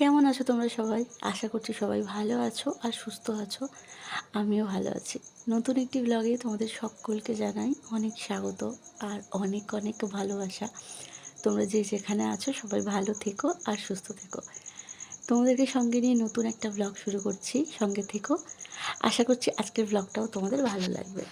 কেমন আছো তোমরা সবাই? আশা করছি সবাই ভালো আছো আর সুস্থ আছো। আমিও ভালো আছি। নতুন একটি ব্লগে তোমাদের সকলকে জানাই অনেক স্বাগত আর অনেক অনেক ভালোবাসা। তোমরা যে যেখানে আছো সবাই ভালো থেকো আর সুস্থ থেকো। তোমাদেরকে সঙ্গে নিয়ে নতুন একটা ব্লগ শুরু করছি। সঙ্গে থেকো। আশা করছি আজকের ব্লগটাও তোমাদের ভালো লাগবে।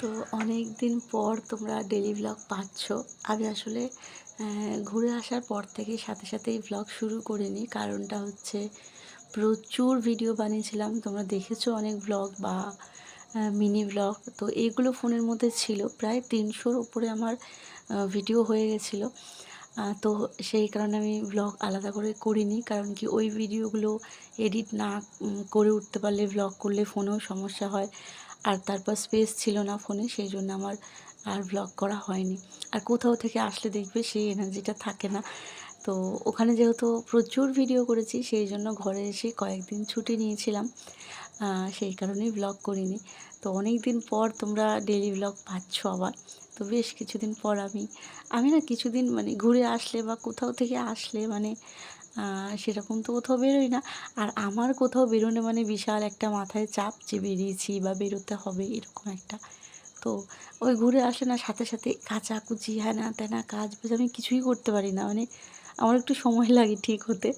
তো অনেক দিন পর তোমরা ডেলি ব্লগ পাচ্ছ। আমি আসলে ঘুরে আসার পর থেকে সাথে সাথেই ব্লগ শুরু করিনি। কারণটা হচ্ছে, প্রচুর ভিডিও বানিয়েছিলাম। তোমরা দেখেছ অনেক ব্লগ বা মিনি ব্লগ তো এগুলো ফোনের মধ্যে ছিল। প্রায় তিনশোর উপরে আমার ভিডিও হয়ে গেছিল। তো সেই কারণে আমি ব্লগ আলাদা করে করিনি। কারণ কি, ওই ভিডিওগুলো এডিট না করে উঠতে পারলে ব্লগ করলে ফোনেও সমস্যা হয়। আর তারপর স্পেস ছিল না ফোনে সেই জন্য আমার আর ব্লগ করা হয়নি। আর কোথাও থেকে আসলে দেখবে সেই এনার্জিটা থাকে না। তো ওখানে যেহেতু প্রচুর ভিডিও করেছি, সেই জন্য ঘরে এসে কয়েকদিন ছুটি নিয়েছিলাম। সেই কারণেই ব্লগ করিনি। তো অনেক দিন পর তোমরা ডেলি ব্লগ পাচ্ছ আবার। তো বেশ কিছুদিন পর আমি আমি না কিছুদিন মানে ঘুরে আসলে বা কোথাও থেকে আসলে মানে সেরকম তো কোথাও বেরোই না। আর আমার কোথাও বেরোলে মানে বিশাল একটা মাথায় চাপ যে বেরিয়েছি বা বেরোতে হবে এরকম একটা। তো ওই ঘুরে আসলে না, সাথে সাথে কাচাকুচি হ্যানা ত্যানা কাজ বাজ আমি কিছুই করতে পারি না। মানে আমার একটু সময় লাগে ঠিক হতে।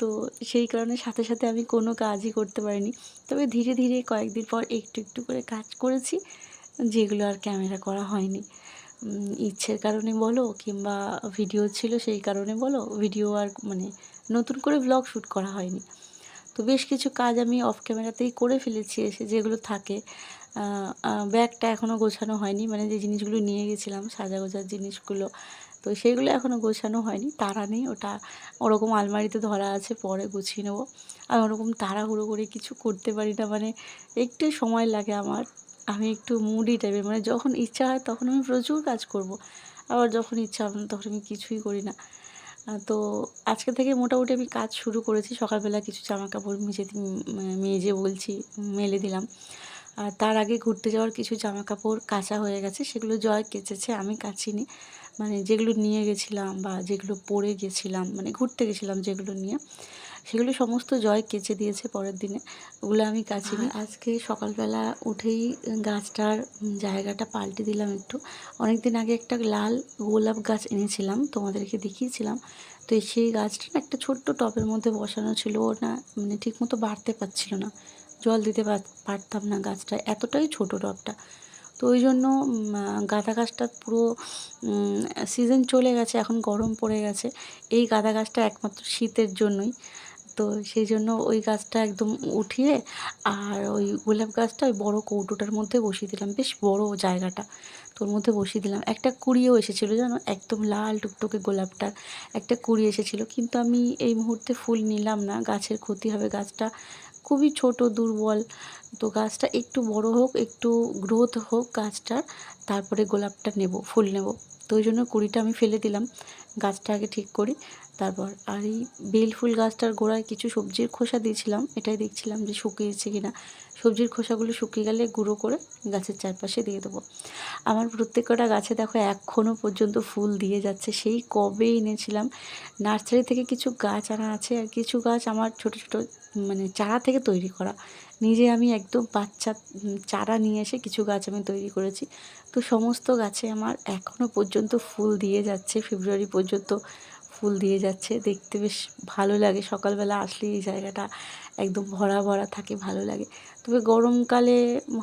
তো সেই কারণে সাথে সাথে আমি কোনো কাজই করতে পারিনি। তবে ধীরে ধীরে কয়েকদিন পর একটু একটু করে কাজ করেছি, যেগুলো আর ক্যামেরা করা হয়নি। ইচ্ছের কারণে বলো কিংবা ভিডিও ছিল সেই কারণে বলো ভিডিও আর মানে নতুন করে ব্লগ শ্যুট করা হয়নি। তো বেশ কিছু কাজ আমি অফ ক্যামেরাতেই করে ফেলেছি, এসে যেগুলো থাকে ব্যাগটা এখনও গোছানো হয়নি মানে যে জিনিসগুলো নিয়ে গেছিলাম, সাজা গোজার জিনিসগুলো, তো সেইগুলো এখনও গোছানো হয়নি। তারা নেই, ওটা ওরকম আলমারিতে ধরা আছে, পরে গুছিয়ে নেব। আর ওরকম তাড়াহুড়ো করে কিছু করতে পারি না মানে একটু সময় লাগে আমার। আমি একটু মুডি টাইপের মানে যখন ইচ্ছা হয় তখন আমি প্রচুর কাজ করব। আবার যখন ইচ্ছা হবে না তখন আমি কিছুই করি না। তো আজকে থেকে মোটামুটি আমি কাজ শুরু করেছি। সকালবেলা কিছু জামা কাপড় মেজে দি- মেজে বলছি, মেলে দিলাম। আর তার আগে ঘুরতে যাওয়ার কিছু জামা কাপড় কাচা হয়ে গেছে, সেগুলো জয় কেচেছে, আমি কাচিনি। মানে যেগুলো নিয়ে গেছিলাম বা যেগুলো পরে গেছিলাম মানে ঘুরতে গেছিলাম যেগুলো নিয়ে। সেগুলো সমস্ত জয় কেচে দিয়েছে পরের দিনে। ওগুলো আমি কাচিনি। আজকে সকালবেলা উঠেই গাছটার জায়গাটা পাল্টে দিলাম একটু। অনেক দিন আগে একটা লাল গোলাপ গাছ এনেছিলাম তোমাদেরকে দেখিয়েছিলাম। তো সেই গাছটা না একটা ছোট্ট টবের মধ্যে বসানো ছিল ও না মানে ঠিকমতো বাড়তে পারছিল না। জল দিতে পার- পারতাম না গাছটা এতটাই ছোট টবটা। তো ওই জন্য গাঁদা গাছটা পুরো সিজন চলে গেছে এখন গরম পড়ে গেছে। এই গাঁদা গাছটা একমাত্র শীতের জন্যই। তো সেই জন্য ওই গাছটা একদম উঠিয়ে আর ওই গোলাপ গাছটা ওই বড় কৌটোটার মধ্যে বসিয়ে দিলাম। বেশ বড় জায়গাটা। তোর মধ্যে বসিয়ে দিলাম। একটা কুড়িয়েও এসেছিল জানো? একদম লাল টুকটুকে গোলাপটার একটা কুড়ি এসেছিল। কিন্তু আমি এই মুহূর্তে ফুল নিলাম না। গাছের ক্ষতি হবে গাছটা। খুবই ছোট, দুর্বল। তো গাছটা একটু বড় হোক, একটু গ্রোথ হোক গাছটার, তারপরে গোলাপটা নেব, ফুল নেব। তো ওই জন্য কুড়িটা আমি ফেলে দিলাম, গাছটা আগে ঠিক করি। তারপর আর এই বেল ফুল গাছটার গোড়ায় কিছু সবজির খোসা দিয়েছিলাম, এটাই দেখছিলাম যে শুকিয়েছে কিনা। সবজির খোসাগুলো শুকিয়ে গেলে গুঁড়ো করে গাছের চারপাশে দিয়ে দেবো। আমার প্রত্যেকটা গাছে দেখো এখনও পর্যন্ত ফুল দিয়ে যাচ্ছে। সেই কবে এনেছিলাম? নার্সারি থেকে কিছু গাছ আনা আছে আর কিছু গাছ আমার ছোট ছোট মানে চারা থেকে তৈরি করা। নিজে আমি একদম বাচ্চা চারা নিয়ে এসে কিছু গাছ আমি তৈরি করেছি। তো সমস্ত গাছে আমার এখনও পর্যন্ত ফুল দিয়ে যাচ্ছে। ফেব্রুয়ারি পর্যন্ত ফুল দিয়ে যাচ্ছে, দেখতে বেশ ভালো লাগে। সকালবেলা আসলে এই জায়গাটা একদম ভরা ভরা থাকে, ভালো লাগে। তবে গরমকালে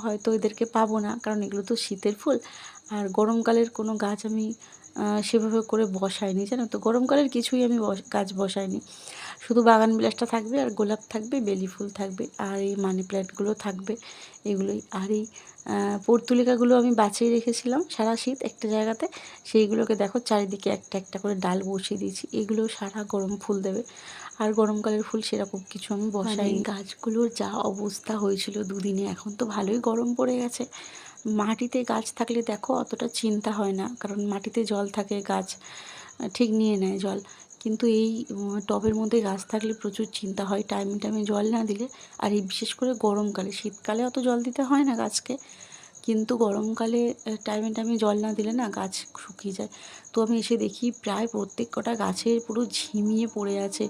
হয়তো এদেরকে পাবো না, কারণ এগুলো তো শীতের ফুল। আর গরমকালের কোনো গাছ আমি সেভাবে করে বসাইনি, জানো তো? গরমকালের কিছুই আমি গাছ বসাইনি। শুধু বাগান বিলাসটা থাকবে আর গোলাপ থাকবে বেলি ফুল থাকবে আর এই মানি প্ল্যান্টগুলো থাকবে এগুলোই। আর এই পর্তুলিকাগুলো আমি বাঁচিয়ে রেখেছিলাম সারা শীত একটা জায়গাতে। সেইগুলোকে দেখো চারিদিকে একটা একটা করে ডাল বসিয়ে দিয়েছি। এগুলো সারা গরম ফুল দেবে। আর গরমকালের ফুল সেরকম কিছু আমি বসাই গাছগুলোর যা অবস্থা হয়েছিল দুদিনে এখন তো ভালোই গরম পড়ে গেছে। মাটিতে গাছ থাকলে দেখো অতটা চিন্তা হয় না কারণ মাটিতে জল থাকে গাছ ঠিক নিয়ে নেয় জল। কিন্তু এই টবের মধ্যে গাছ থাকলে প্রচুর চিন্তা হয়, টাইমে টাইমে জল না দিলে। আর এই বিশেষ করে গরমকালে, শীতকালে অত জল দিতে হয় না গাছকে। কিন্তু গরমকালে টাইমে টাইমে জল না দিলে না গাছ শুকিয়ে যায়। তো আমি এসে দেখি প্রায় প্রত্যেক কটা গাছের পুরো ঝিমিয়ে পড়ে আছে।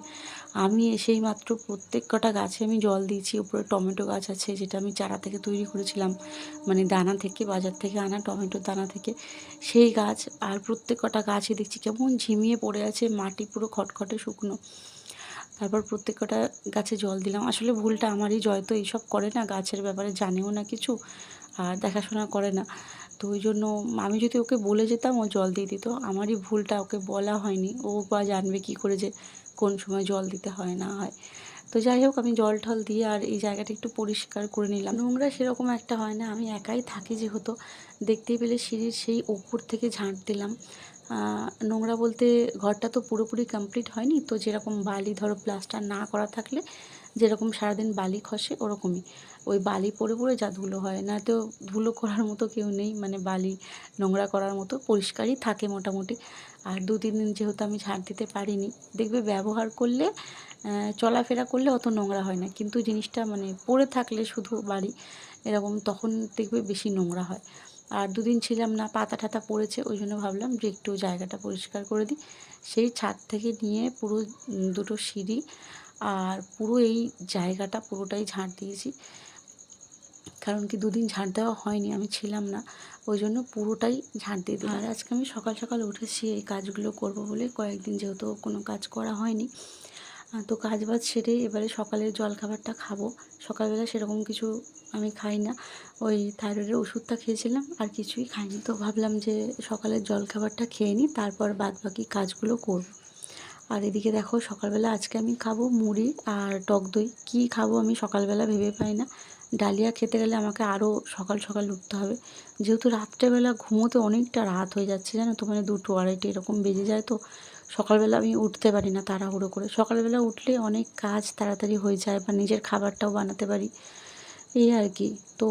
আমি এসেই মাত্র প্রত্যেক কটা গাছে আমি জল দিয়েছি। উপরে টমেটো গাছ আছে যেটা আমি চারা থেকে তৈরি করেছিলাম। মানে দানা থেকে, বাজার থেকে আনা টমেটোর দানা থেকে। সেই গাছ আর প্রত্যেক কটা গাছই দেখছি কেমন ঝিমিয়ে পড়ে আছে, মাটি পুরো খটখটে শুকনো। তারপর প্রত্যেক কটা গাছে জল দিলাম। আসলে ভুলটা আমারই, জয় তো এইসব করে না, গাছের ব্যাপারে জানেও না কিছু। আর দেখাশোনা করে না। তো ওই জন্য আমি যদি ওকে বলে যেতাম, ও জল দিয়ে দিত। আমারই ভুলটা ওকে বলা হয়নি। ও বা জানবে কী করে যে কোন সময় জল দিতে হয়, না হয়। তো যাই হোক, আমি জল টল দিয়ে আর এই জায়গাটা একটু পরিষ্কার করে নিলাম। নোংরা সেরকম একটা হয় না। আমি একাই থাকি যেহেতু। দেখতেই পেলে সিঁড়ির সেই ওপর থেকে ঝাঁট দিলাম। নোংরা বলতে ঘরটা তো পুরোপুরি কমপ্লিট হয়নি। তো যেরকম বালি ধরো প্লাস্টার না করা থাকলে যেরকম সারাদিন বালি খসে, ওরকমই। ওই বালি পড়ে পড়ে যা ধুলো হয়, না তো ধুলো করার মতো কেউ নেই মানে বালি নোংরা করার মতো, পরিষ্কারই থাকে মোটামুটি। আর দু তিন দিন যেহেতু আমি ঝাড় দিতে পারিনি, দেখবে ব্যবহার করলে চলাফেরা করলে অত নোংরা হয় না। কিন্তু জিনিসটা মানে পড়ে থাকলে শুধু বাড়ি এরকম তখন দেখবে বেশি নোংরা হয়। আর দুদিন ছিলাম না, পাতা টাতা পড়েছে, ওই জন্য ভাবলাম যে একটু জায়গাটা পরিষ্কার করে দিই। সেই ছাদ থেকে নিয়ে পুরো দুটো সিঁড়ি আর পুরো এই জায়গাটা পুরোটাই ঝাঁট দিয়েছি। কারণ কি দুদিন ঝাঁট দেওয়া হয়নি, আমি ছিলাম না। ওই জন্য পুরোটাই ঝাঁট দিয়ে দিই আর আজকে আমি সকাল সকাল উঠেছি এই কাজগুলো করব বলে। কয়েকদিন যেহেতু কোনো কাজ করা হয়নি। তো কাজ বাজ সেরে এবারে সকালের জলখাবারটা খাব। সকালবেলা সেরকম কিছু আমি খাই না। ওই থাইরয়েডের ওষুধটা খেয়েছিলাম, আর কিছুই খাইনি। তো ভাবলাম যে সকালের জলখাবারটা খেয়ে নিই, তারপর বাদ বাকি কাজগুলো করব। আর এদিকে দেখো, সকালবেলা আজকে আমি খাব মুড়ি আর টক দই। কী খাব আমি সকালবেলা ভেবে পাই না। ডালিয়া খেতে গেলে আমাকে আরও সকাল সকাল উঠতে হবে। যেহেতু রাত্রেবেলা ঘুমোতে অনেকটা রাত হয়ে যাচ্ছে, জানো তো মানে দুটো আড়াইটে এরকম বেজে যায় তো, সকালবেলা আমি উঠতে পারি না তাড়াহুড়ো করে। সকালবেলা উঠলে অনেক কাজ তাড়াতাড়ি হয়ে যায় বা নিজের খাবারটাও বানাতে পারি। এই আর কি। তো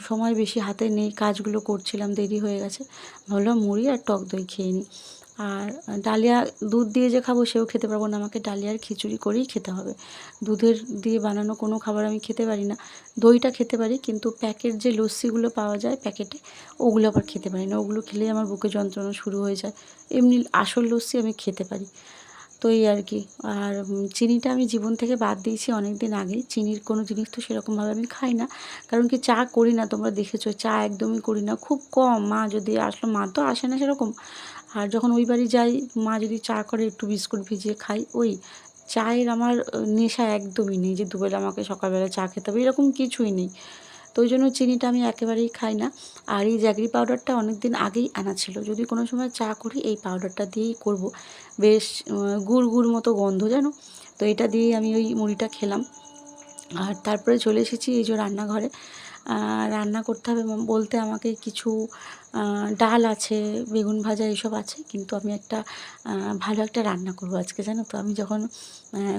সময় বেশি হাতে নেই, কাজগুলো করছিলাম, দেরি হয়ে গেছে। ভাবলাম মুড়ি আর টক দই খেয়ে নিই। আর ডালিয়া দুধ দিয়ে যে খাব সেও খেতে পারব না। আমাকে ডালিয়ার খিচুড়ি করেই খেতে হবে। দুধের দিয়ে বানানো কোনো খাবার আমি খেতে পারি না। দইটা খেতে পারি, কিন্তু প্যাকেট যে লস্যিগুলো পাওয়া যায় প্যাকেটে, ওগুলো আবার খেতে পারি না। ওগুলো খেলেই আমার বুকে যন্ত্রণা শুরু হয়ে যায়। এমনি আসল লস্যি আমি খেতে পারি। তো এই আর কি। আর চিনিটা আমি জীবন থেকে বাদ দিয়েছি অনেক দিন আগেই। চিনির কোনো জিনিস তো সেরকমভাবে আমি খাই না। কারণ কি চা করি না, তোমরা দেখেছ, চা একদমই করি না। খুব কম মা যদি আসলো, মা তো আসে না সেরকম। আর যখন ওই বাড়ি যাই, মা যদি চা করে একটু বিস্কুট ভিজিয়ে খাই, ওই চায়ের আমার নেশা একদমই নেই যে দুবেলা আমাকে সকালবেলা চা খেতে হবে, এরকম কিছুই নেই। তো ওই জন্য চিনিটা আমি একেবারেই খাই না। আর এই জ্যাগরি পাউডারটা অনেক দিন আগেই আনা ছিল। যদি কোনো সময় চা করি, এই পাউডারটা দিয়েই করব। বেশ গুড় গুড় মতো গন্ধ জানো তো এটা দিয়েই আমি ওই মুড়িটা খেলাম। আর তারপরে চলে এসেছি এই যে রান্নাঘরে। রান্না করতে হবে বলতে আমাকে কিছু ডাল আছে, বেগুন ভাজা এসব আছে, কিন্তু আমি একটা ভালো একটা রান্না করব আজকে, জানো তো? আমি যখন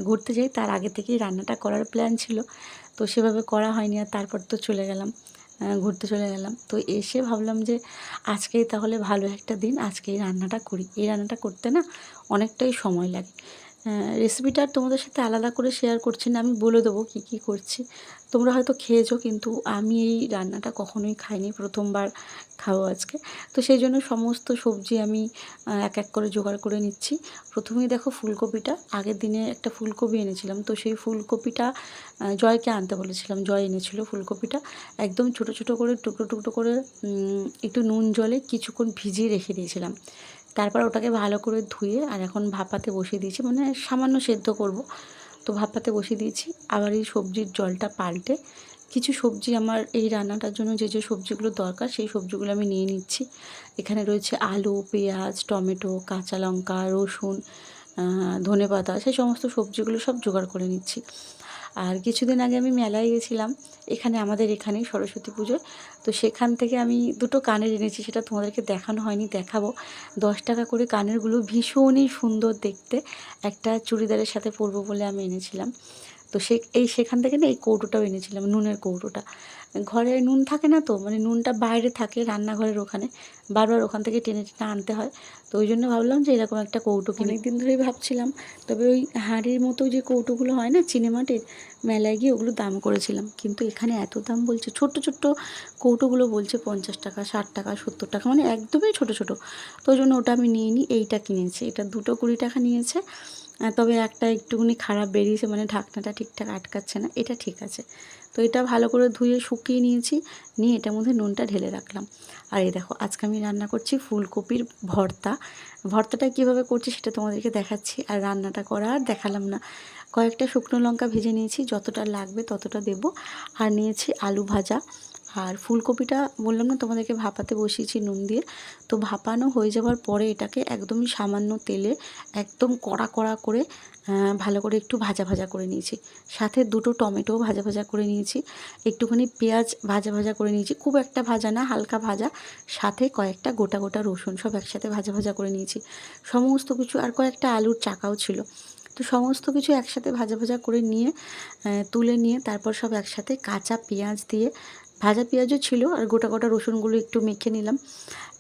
ঘুরতে যাই, তার আগে থেকেই রান্নাটা করার প্ল্যান ছিল। তো সেভাবে করা হয়নি আর তারপর তো চলে গেলাম ঘুরতে চলে গেলাম। তো এসে ভাবলাম যে আজকেই তাহলে ভালো একটা দিন, আজকে এই রান্নাটা করি। এই রান্নাটা করতে না অনেকটাই সময় লাগে। রেসিপিটা আর তোমাদের সাথে আলাদা করে শেয়ার করছি না, আমি বলে দেবো কী কী করছি। তোমরা হয়তো খেয়েছো, কিন্তু আমি এই রান্নাটা কখনোই খাইনি, প্রথমবার খাব আজকে। তো সেই জন্য সমস্ত সবজি আমি এক এক করে জোগাড় করে নিচ্ছি। প্রথমেই দেখো ফুলকপিটা, আগের দিনে একটা ফুলকপি এনেছিলাম, তো সেই ফুলকপিটা জয়কে আনতে বলেছিলাম, জয় এনেছিল ফুলকপিটা। একদম ছোট ছোট করে, টুকরো টুকরো করে একটু নুন জলে কিছুক্ষণ ভিজিয়ে রেখে দিয়েছিলাম। তারপর ওটাকে ভালো করে ধুয়ে আর এখন ভাপাতে বসিয়ে দিয়েছি মানে সামান্য সেদ্ধ করব। তো ভাপাতে বসিয়ে দিয়েছি, আবার এই সবজির জলটা পাল্টে কিছু সবজি আমার এই রান্নাটার জন্য যে যে সবজিগুলো দরকার সেই সবজিগুলো আমি নিয়ে নিচ্ছি। এখানে রয়েছে আলু, পেঁয়াজ, টমেটো, কাঁচা লঙ্কা, রসুন ধনে পাতা সেই সমস্ত সবজিগুলো সব জোগাড় করে নিচ্ছি। আর কিছুদিন আগে আমি মেলায় গেছিলাম। এখানে আমাদের এখানে সরস্বতী পুজোয় তো সেখান থেকে আমি দুটো কানের এনেছি, সেটা তোমাদেরকে দেখানো হয়নি, দেখাবো। দশ টাকা করে কানেরগুলো ভীষণই সুন্দর দেখতে। একটা চুড়িদারের সাথে পরবো বলে আমি এনেছিলাম। তো সে, এই সেখান থেকে না এই কৌটোটাও এনেছিলাম, নুনের কৌটোটা। ঘরে নুন থাকে না তো মানে নুনটা বাইরে থাকে রান্নাঘরের ওখানে, বারবার ওখান থেকে টেনে টেনে আনতে হয়। তো ওই জন্য ভাবলাম যে এরকম একটা কৌটো অনেক দিন ধরেই ভাবছিলাম, তবে ওই হাঁড়ির মতো যে কৌটোগুলো হয় না চিনেমাটির মেলায় গিয়ে ওগুলো দাম করেছিলাম। কিন্তু এখানে এত দাম বলছে, ছোট্ট ছোট্ট কৌটোগুলো বলছে পঞ্চাশ টাকা, ষাট টাকা, সত্তর টাকা মানে একদমই ছোট ছোট। তো ওই জন্য ওটা আমি নিয়ে নিই এইটা কিনেছি। এটা দুটো কুড়ি টাকা নিয়েছে। তবে একটা একটুখানি খারাপ বেরিয়েছে মানে ঢাকনাটা ঠিকঠাক আটকাচ্ছে না। এটা ঠিক আছে। তো এটা ভালো করে ধুয়ে শুকিয়ে নিয়েছি, নিয়ে এটার মধ্যে নুনটা ঢেলে রাখলাম। আর এই দেখো, আজকে আমি রান্না করছি ফুলকপির ভর্তা। ভর্তাটা কীভাবে করছি সেটা তোমাদেরকে দেখাচ্ছি, আর রান্নাটা করা আর দেখালাম না। কয়েকটা শুকনো লঙ্কা ভেজে নিয়েছি, যতটা লাগবে ততটা দেব। আর নিয়েছি আলু ভাজা। আর ফুলকপিটা বললাম না, তোমাদেরকে ভাপাতে বসিয়েছি নুন দিয়ে। তো ভাপানো হয়ে যাওয়ার পরে এটাকে একদমই সামান্য তেলে একদম কড়া কড়া করে ভালো করে একটু ভাজা ভাজা করে নিয়েছি। সাথে দুটো টমেটো ভাজা ভাজা করে নিয়েছি। একটুখানি পেঁয়াজ ভাজা ভাজা করে নিয়েছি। খুব একটা ভাজা না, হালকা ভাজা। সাথে কয়েকটা গোটা গোটা রসুন সব একসাথে ভাজা ভাজা করে নিয়েছি। সমস্ত কিছু, আর কয়েকটা আলুর চাকাও ছিল। তো সমস্ত কিছু একসাথে ভাজা ভাজা করে নিয়ে তুলে নিয়ে তারপর সব একসাথে কাঁচা পেঁয়াজ দিয়ে ভাজা পেঁয়াজও ছিল আর গোটা গোটা রসুনগুলো একটু মেখে নিলাম।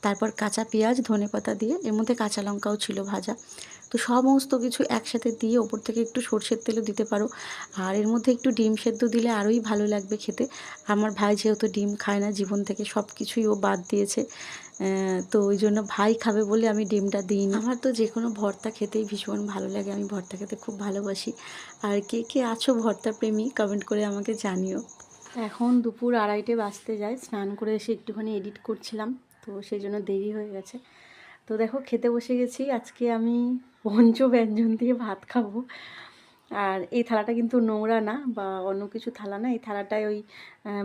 তারপর কাঁচা পেঁয়াজ ধনেপাতা দিয়ে, এর মধ্যে কাঁচা লঙ্কাও ছিল ভাজা। তো সমস্ত কিছু একসাথে দিয়ে ওপর থেকে একটু সর্ষের তেলও দিতে পারো। আর এর মধ্যে একটু ডিম সেদ্ধ দিলে আরোই ভালো লাগবে খেতে। আমার ভাই যেহেতু ডিম খায় না, জীবন থেকে সব কিছুই ও বাদ দিয়েছে। তো ওই জন্য ভাই খাবে বলে আমি ডিমটা দিই না আমার তো যে কোনো ভর্তা খেতেই ভীষণ ভালো লাগে। আমি ভর্তা খেতে খুব ভালোবাসি। আর কে কে আছো ভর্তা প্রেমী কমেন্ট করে আমাকে জানিও। এখন দুপুর আড়াইটে বাজতে যায়, স্নান করে এসে একটুখানি এডিট করছিলাম, তো সেই জন্য দেরি হয়ে গেছে। তো দেখো, খেতে বসে গেছি, আজকে আমি পঞ্চ ব্যঞ্জন দিয়ে ভাত খাব। আর এই থালাটা কিন্তু নোংরা না, বা অন্য কিছু থালা না, এই থালাটায় ওই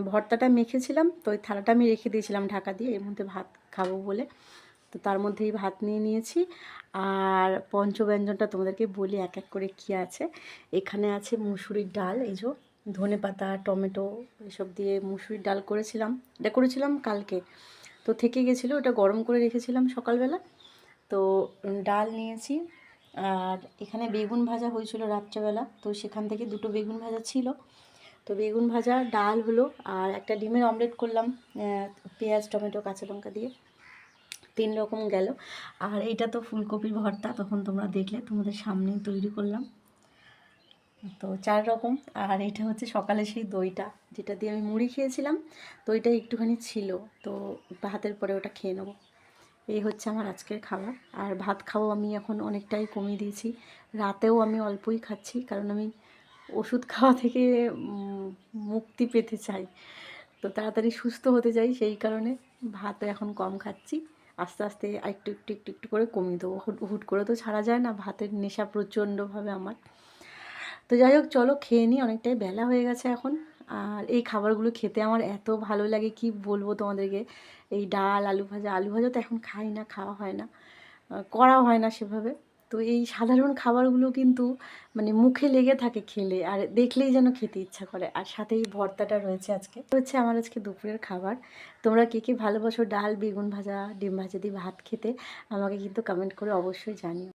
ভর্তাটা মেখেছিলাম, তো ওই থালাটা আমি রেখে দিয়েছিলাম ঢাকা দিয়ে, এর মধ্যে ভাত খাব বলে। তো তার মধ্যেই ভাত নিয়ে নিয়েছি, আর পঞ্চব্যঞ্জনটা তোমাদেরকে বলি, এক এক করে কী আছে। এখানে আছে মুসুরির ডাল, এই যে ধনে পাতা, টমেটো এসব দিয়ে মুসুরির ডাল করেছিলাম। এটা করেছিলাম কালকে। তো থেকে গেছিল, ওটা গরম করে রেখেছিলাম সকালবেলা। তো ডাল নিয়েছি। আর এখানে বেগুন ভাজা হয়েছিল রাত্রেবেলা। তো সেখান থেকে দুটো বেগুন ভাজা ছিল। তো বেগুন ভাজা, ডাল হলো, আর একটা ডিমের অমলেট করলাম পেঁয়াজ, টমেটো, কাঁচা লঙ্কা দিয়ে। তিন রকম গেল। আর এটা তো ফুলকপির ভর্তা, তখন তোমরা দেখলে তোমাদের সামনেই তৈরি করলাম। তো চার রকম। আর এটা হচ্ছে সকালে সেই দইটা, যেটা দিয়ে আমি মুড়ি খেয়েছিলাম। দইটা একটুখানি ছিল, তো ভাতের পরে ওটা খেয়ে নেব। এই হচ্ছে আমার আজকের খাবার। আর ভাত খাব আমি এখন অনেকটাই কমিয়ে দিয়েছি। রাতেও আমি অল্পই খাচ্ছি, কারণ আমি ওষুধ খাওয়া থেকে মুক্তি পেতে চাই। তো তাড়াতাড়ি সুস্থ হতে চাই সেই কারণে ভাত এখন কম খাচ্ছি। আস্তে আস্তে একটু একটু একটু একটু করে কমিয়ে দেবো। হুট করে তো ছাড়া যায় না, ভাতের নেশা প্রচণ্ডভাবে আমার। তো যাই হোক, চলো খেয়ে নিই, অনেকটাই বেলা হয়ে গেছে এখন। আর এই খাবারগুলো খেতে আমার এত ভালো লাগে, কি বলব তোমাদেরকে? এই ডাল, আলু ভাজা আলু ভাজা তো এখন খাই না, খাওয়া হয় না করাও হয় না সেভাবে। তো এই সাধারণ খাবারগুলো কিন্তু মানে মুখে লেগে থাকে খেলে, আর দেখলেই যেন খেতে ইচ্ছা করে। আর সাথে এই ভর্তাটা রয়েছে আজকে। হচ্ছে আমার আজকে দুপুরের খাবার। তোমরা কে কে ভালোবাসো ডাল, বেগুন ভাজা, ডিম ভাজা দিয়ে ভাত খেতে, আমাকে কিন্তু কমেন্ট করে অবশ্যই জানিও।